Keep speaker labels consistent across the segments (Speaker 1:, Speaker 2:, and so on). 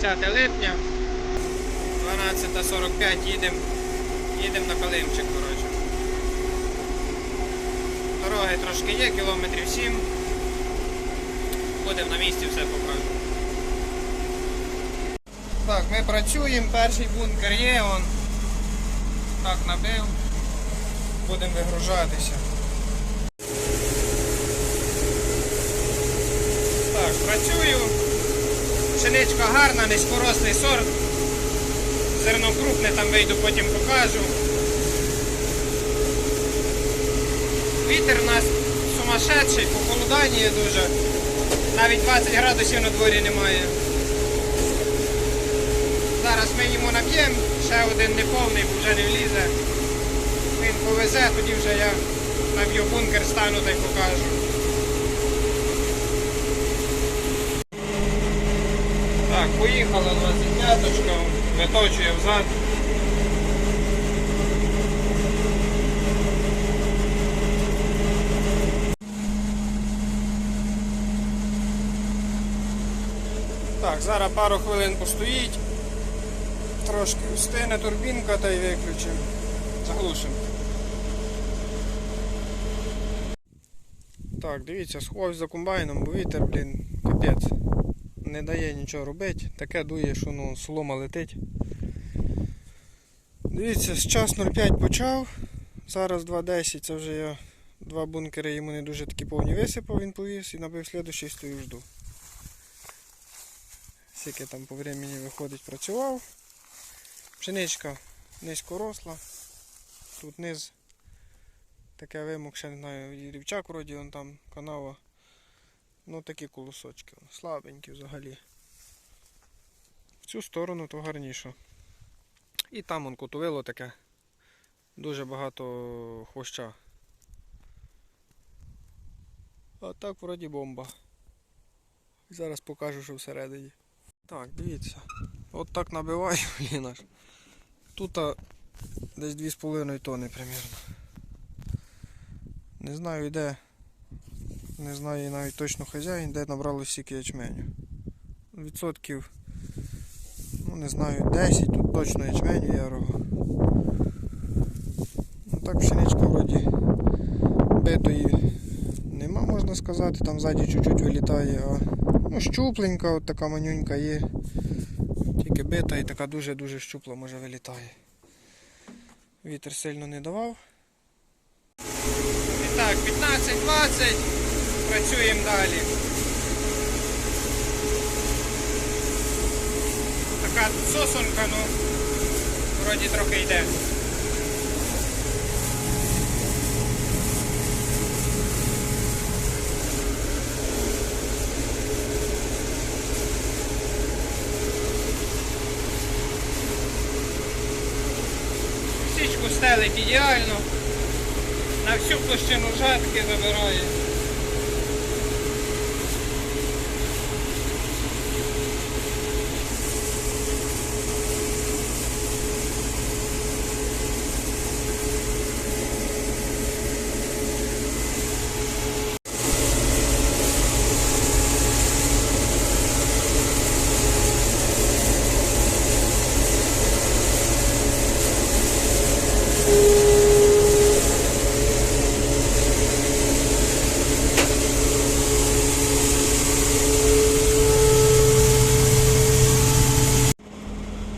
Speaker 1: 30 липня, 12.45 їдемо їдем на Калимчик, коротше. Дороги трошки є, кілометрів 7. Будемо на місці, все покажу. Так, ми працюємо, перший бункер є, он. Так набив. Будемо вигружатися. Так, працюю. Пшеничка гарна, низькорослий сорт. Зерно крупне, там вийду, потім покажу. Вітер у нас сумасшедший, похолодання дуже. Навіть 20 градусів на дворі немає. Зараз ми йому наб'ємо, ще один неповний, вже не влізе. Він повезе, тоді вже я наб'ю бункер, стану та й покажу. Так, поїхала 25-точка, виточує взад. Так, зараз пару хвилин постоїть. Трошки устине турбінка та й виключимо. Заглушимо. Так, дивіться, сховався за комбайном, бо вітер, блін, капець. Не дає нічого робити. Таке дує, що ну, солома летить. Дивіться, з час 05 почав. Зараз 2.10, це вже я два бункери йому не дуже такі повні висипав, він повіз і набив слідущий стою жду. Скільки там по времени виходить, працював. Пшеничка низько росла. Тут низ таке вимокше, не знаю, і рівчак вроді он там канава. Ну такі колосочки, слабенькі взагалі. В цю сторону то гарніше. І там он кутовило таке. Дуже багато хвоща. А так вроді бомба. Зараз покажу, що всередині. Так, дивіться. От так набиваю, блін аж. Тут десь 2,5 тони примірно. Не знаю де. Не знаю навіть точно хазяїн, де набрали стільки ячменю. Відсотків, ну не знаю, 10 тут точно ячменю ярого. Ну так пшеничка вроді битої нема, можна сказати, там ззаді чуть-чуть вилітає, а ну, щупленька, от така манюнька є. Тільки бита і така дуже-дуже щупла може вилітає. Вітер сильно не давав. І так, 15-20. Працюємо далі. Така сосунка, ну, вроді трохи йде. Січку стелить ідеально. На всю площину жатки забирає.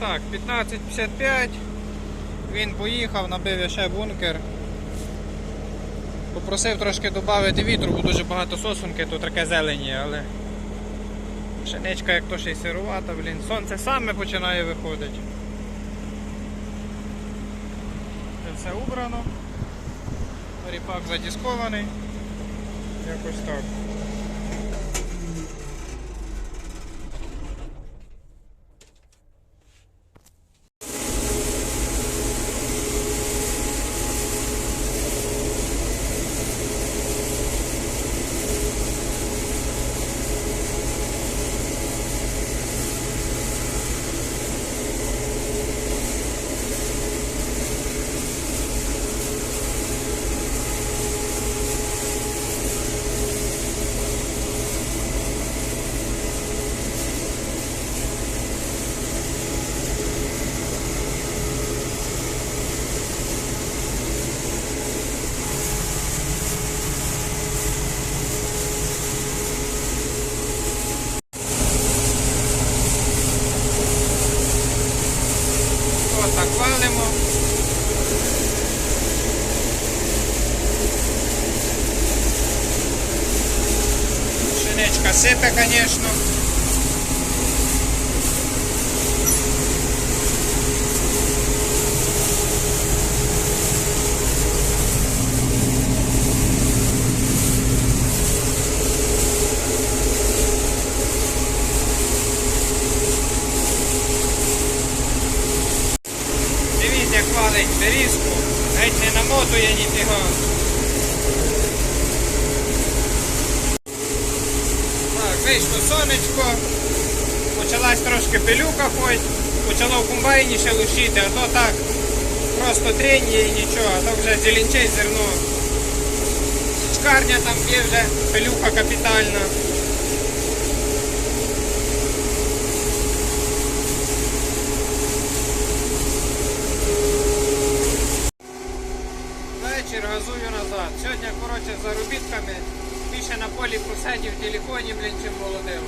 Speaker 1: Так, 15.55. Він поїхав, набив ще бункер. Попросив трошки додати вітру, бо дуже багато сосунки, тут таке зелені, але пшеничка як то ще й сирувата, блін. Сонце саме починає виходити. Це все убрано. Ріпак задіскований. Якось так. Сипе, звісно. Дивіться, як валить берізку, геть не намотує ніфіга. Так, вийшло сонечко, почалась трошки пилюка ходь, почало в комбайні ще лущити, а то так просто треньє і нічого, а то вже зеленчить зерно. Чкарня там є вже пилюка капітальна. Вечір газую назад. Сьогодні, коротше, заробітками більше на полі посидів в телефоні, блін, чим молодив.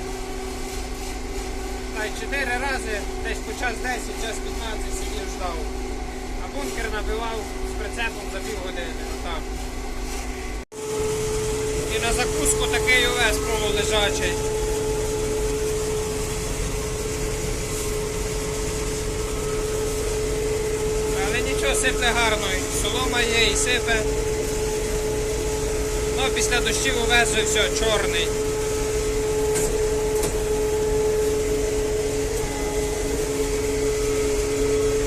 Speaker 1: Та й 4 рази, десь по час 10, час 15 сидів ждав. А бункер набивав з прицепом за півгодини. Отак. І на закуску такий увесь полулежачий. Але нічого сипе гарно, солома є, і сипе. Ну, після дощів увезли все, чорний.